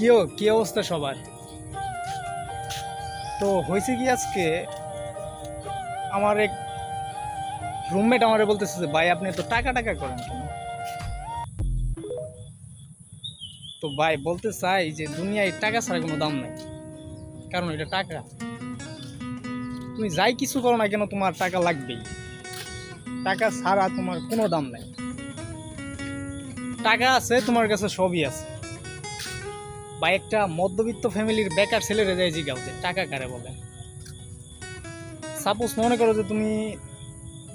কি ও- কি অবস্থা সবার? তো হয়েছে কি আজকে, আমার এক রুমমেট আমারে বলতেছে যে, ভাই, আপনি তো টাকা টাকা করেন কেন? তো ভাই, বলতে চাই যে, দুনিয়ায় টাকা ছাড়া কোনো দাম নাই। কারণ এটা টাকা। তুমি যাই কিছু করো না কেন, তোমার টাকা লাগবেই। টাকা ছাড়া তোমার কোনো দাম নাই। টাকা আছে, তোমার কাছে সবই আছে। বা একটা মধ্যবিত্ত ফ্যামিলির বেকার ছেলেরা যায় জিগাও, যে টাকা কারে বলে। সাপোজ মনে করো যে তুমি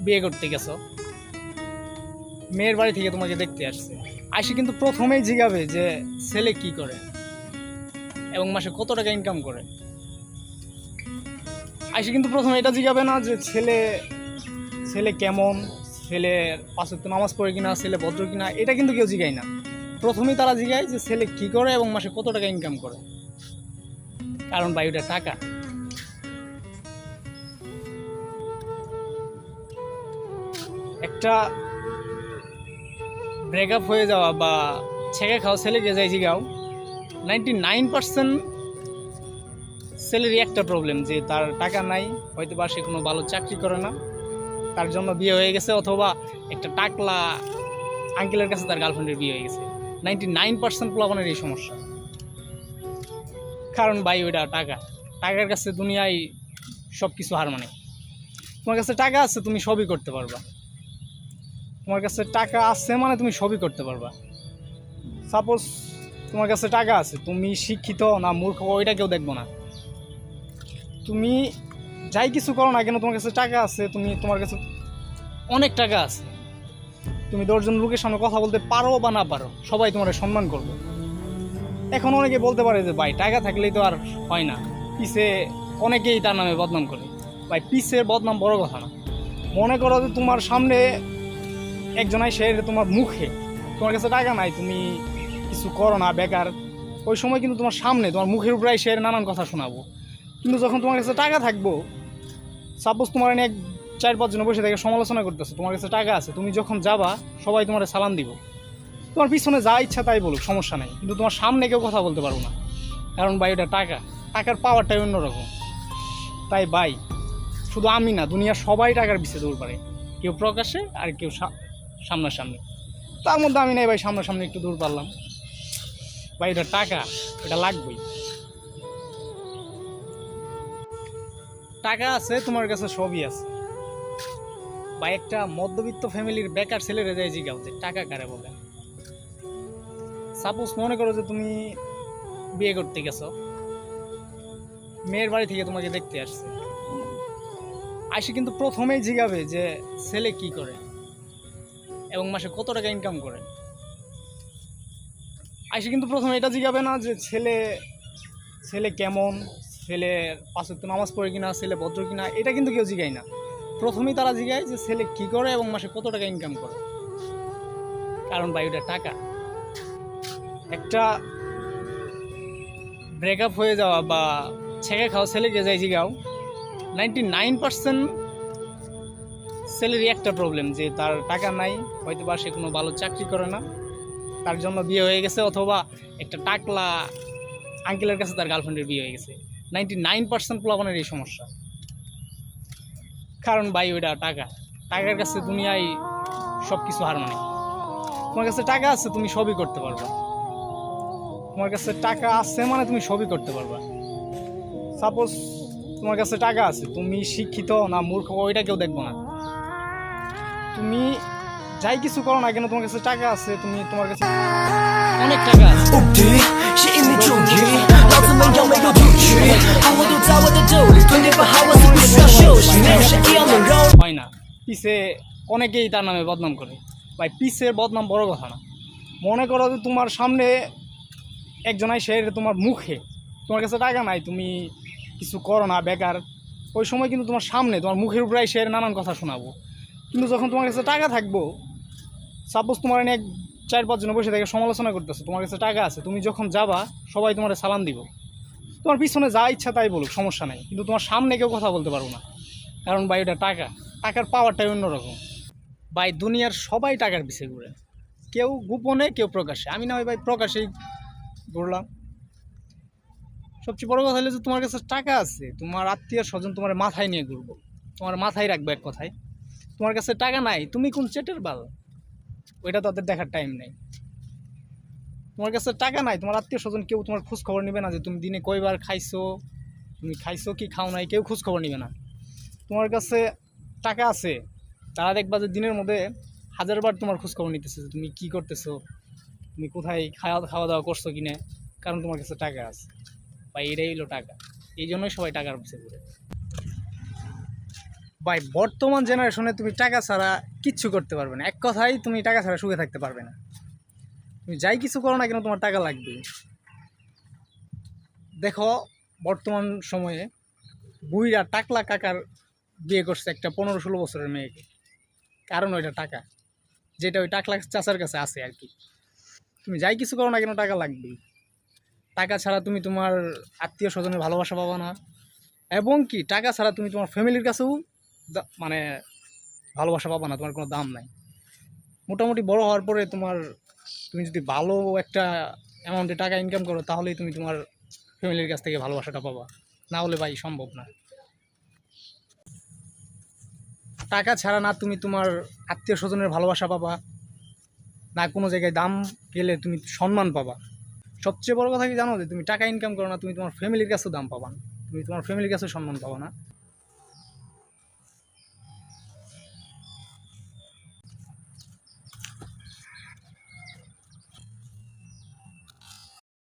বিয়ে করতে গেছো, মেয়ের বাড়ি থেকে তোমাকে দেখতে আসছে। আসে কিন্তু প্রথমেই জিগাবে যে ছেলে কি করে এবং মাসে কত টাকা ইনকাম করে। আসে কিন্তু প্রথমে এটা জিগাবে না যে ছেলে ছেলে কেমন ছেলের পাশে তো নামাজ পড়ে কিনা, ছেলে ভদ্র কিনা, এটা কিন্তু কেউ জিগায় না। প্রথমেই তারা জিগায় যে ছেলে কি করে এবং মাসে কত টাকা ইনকাম করে? কারণ ভাই ওটা টাকা। একটা ব্রেকআপ হয়ে যাওয়া বা ছেঁকে খাওয়া ছেলেকে যাই জিগাও নাইনটি নাইন পার্সেন্ট ছেলেরই একটা প্রবলেম যে তার টাকা নাই হয়তো বা সে কোনো ভালো চাকরি করে না, তার জন্য বিয়ে হয়ে গেছে অথবা একটা টাকলা আঙ্কেলের কাছে তার গার্লফ্রেন্ডের বিয়ে হয়ে গেছে। নাইনটি নাইন পার্সেন্ট প্লাবনের এই সমস্যা। কারণ ভাই, ওইটা টাকা। টাকার কাছে দুনিয়ায় সব কিছু হার মানে তোমার কাছে টাকা আছে, তুমি সবই করতে পারবা। তোমার কাছে টাকা আছে মানে তুমি সবই করতে পারবা। সাপোজ তোমার কাছে টাকা আছে, তুমি শিক্ষিত না মূর্খ, ওইটা কেউ দেখব না। তুমি যাই কিছু করো না কেন, তোমার কাছে টাকা আছে, তুমি তোমার কাছে অনেক টাকা আছে। তুমি দশজন লোকের সামনে কথা বলতে পারো বা না পারো, সবাই তোমার সম্মান করবে। এখন অনেকে বলতে পারে যে, ভাই, টাকা থাকলেই তো আর হয় না। পিসে অনেকেই তার নামে বদনাম করে। ভাই পিসের বদনাম বড় কথা না। মনে করো যে তোমার সামনে একজনাই সে তোমার মুখে। তোমার কাছে টাকা নাই, তুমি কিছু করো না, বেকার। ওই সময় কিন্তু তোমার সামনে, তোমার মুখের উপরে সে নানান কথা শোনাবো। কিন্তু যখন তোমার কাছে টাকা থাকব সাপোজ তোমার এনে এক চার পাঁচজন বসে থেকে সমালোচনা করতেছে, তোমার কাছে টাকা আছে, তুমি যখন যাবা, সবাই তোমার সালাম দিব। তোমার পিছনে যা ইচ্ছা তাই বলুক, সমস্যা নাই। কিন্তু তোমার সামনে কেউ কথা বলতে পারব না। কারণ ভাই ওটা টাকা। টাকার পাওয়ারটাই অন্যরকম। তাই ভাই, শুধু আমি না, দুনিয়ার সবাই টাকার পিছিয়ে দৌড় পারে। কেউ প্রকাশে আর কেউ সামনাসামনি। তার মধ্যে আমি নাই ভাই, সামনাসামনি একটু দূর পারলাম। ভাই, এটা টাকা, এটা লাগবেই। টাকা আছে, তোমার কাছে সবই আছে। বা একটা মধ্যবিত্ত ফ্যামিলির বেকার ছেলেরা যায় জিগাও যে টাকা কারে বলে। সাপোজ মনে করো যে তুমি বিয়ে করতে গেছো, মেয়ের বাড়ি থেকে তোমাকে দেখতে আসছে। আসে কিন্তু প্রথমেই জিগাবে যে ছেলে কি করে এবং মাসে কত টাকা ইনকাম করে। আসে কিন্তু প্রথমে এটা জিগাবে না যে ছেলে ছেলে কেমন ছেলের পাশে তো নামাজ পড়ে কিনা, ছেলে ভদ্র কিনা, এটা কিন্তু কেউ জিগায় না। প্রথমেই তারা জিগায় যে ছেলে কি করে এবং মাসে কত টাকা ইনকাম করে? কারণ ভাই, ওটা টাকা। একটা ব্রেকআপ হয়ে যাওয়া বা ছেঁকে খাওয়া ছেলেকে যাই জিগাও নাইনটি নাইন পার্সেন্ট ছেলেরই একটা প্রবলেম যে তার টাকা নাই হয়তো বা সে কোনো ভালো চাকরি করে না, তার জন্য বিয়ে হয়ে গেছে অথবা একটা টাকলা আঙ্কেলের কাছে তার গার্লফ্রেন্ডের বিয়ে হয়ে গেছে। নাইনটি নাইন পার্সেন্ট প্লাবনের এই সমস্যা। কারণ ভাই, ওইটা টাকা। টাকার কাছে তুমি আই সব কিছু হার মানে। তোমার কাছে টাকা আছে, তুমি সবই করতে পারবা। তোমার কাছে টাকা আছে মানে তুমি সবই করতে পারবা। সাপোজ তোমার কাছে টাকা আছে, তুমি শিক্ষিত না মূর্খ, ওইটা কেউ দেখব না। তুমি যাই কিছু করো না কেন, তোমার কাছে টাকা আছে, তুমি তোমার কাছে অনেক টাকা আছে। 老子们要没有拒绝，阿我都在我的兜里，吞点不好我是不需要休息，没有谁一样能让。 হয় না পিছে অনেকেই তার নামে বদনাম করে ভাই পিসের বদনাম বড় কথা না মনে করো যে তোমার সামনে একজনাই সে তোমার মুখে তোমার কাছে টাকা নাই তুমি কিছু করো না বেকার ওই সময় কিন্তু তোমার সামনে তোমার মুখের উপরে সে নানান কথা শোনাবো কিন্তু যখন তোমার কাছে টাকা থাকবো সাপোজ তোমার এনে এক চার পাঁচজন বসে থেকে সমালোচনা করতেছে, তোমার কাছে টাকা আছে, তুমি যখন যাবা, সবাই তোমার সালাম দিব। তোমার পিছনে যা ইচ্ছা তাই বলুক, সমস্যা নাই। কিন্তু তোমার সামনে কেউ কথা বলতে পারব না। কারণ ভাই, ওটা টাকা। টাকার পাওয়ারটাই অন্যরকম। ভাই, দুনিয়ার সবাই টাকার পিছিয়ে ঘুরে। কেউ গোপনে, কেউ প্রকাশে আমি না হয় ভাই প্রকাশেই ঘুরলাম। সবচেয়ে বড় কথা হলো যে, তোমার কাছে টাকা আছে, তোমার আত্মীয় স্বজন তোমার মাথায় নিয়ে ঘুরবো। তোমার মাথায় রাখবে এক কথায়। তোমার কাছে টাকা নাই, তুমি কোন চেটের বাল? ওইটা তাদের দেখার টাইম নেই। তোমার কাছে টাকা নাই, তোমার আত্মীয় স্বজন কেউ তোমার খোঁজ খবর নেবে না যে তুমি দিনে কয়বার খাইছো, তুমি খাইছো কি খাও নাই, কেউ খোঁজ খবর নেবে না। তোমার কাছে টাকা আছে, তারা দেখবা যে দিনের মধ্যে হাজারবার তোমার খোঁজ খবর নিতেছে যে তুমি কি করতেছো, তুমি কোথায় খাওয়া খাওয়া দাওয়া করছ কিনা, কারণ তোমার কাছে টাকা আছে। বা এটাই হলো টাকা। এই জন্যই সবাই টাকার পিছিয়ে ঘুরে। ভাই, বর্তমান জেনারেশনে তুমি টাকা ছাড়া কিচ্ছু করতে পারবে না। এক কথাই তুমি টাকা ছাড়া সুখে থাকতে পারবে না। তুমি যাই কিছু করো না কেন, তোমার টাকা লাগবে। দেখো, বর্তমান সময়ে বুইরা টাকলা কাকার বিয়ে করছে একটা পনেরো ষোলো বছরের মেয়েকে। কারণ ওইটা টাকা। যেটা ওই টাকলা চাচার কাছে আছে আর কি। তুমি যাই কিছু করো না কেন, টাকা লাগবেই। টাকা ছাড়া তুমি তোমার আত্মীয় স্বজনের ভালোবাসা পাবা না। এবং কি, টাকা ছাড়া তুমি তোমার ফ্যামিলির কাছেও মানে ভালোবাসা পাবা না, তোমার কোনো দাম নাই। মোটামুটি বড় হওয়ার পরে তোমার তুমি যদি ভালো একটা অ্যামাউন্টে টাকা ইনকাম করো, তাহলেই তুমি তোমার ফ্যামিলির কাছ থেকে ভালোবাসাটা পাবা। না হলে ভাই সম্ভব না। টাকা ছাড়া না তুমি তোমার আত্মীয় স্বজনের ভালোবাসা পাবা, না কোনো জায়গায় দাম গেলে তুমি সম্মান পাবা। সবচেয়ে বড় কথা কি জানো? যে তুমি টাকা ইনকাম করো না, তুমি তোমার ফ্যামিলির কাছেও দাম পাবা না। তুমি তোমার ফ্যামিলির কাছেও সম্মান পাবা না।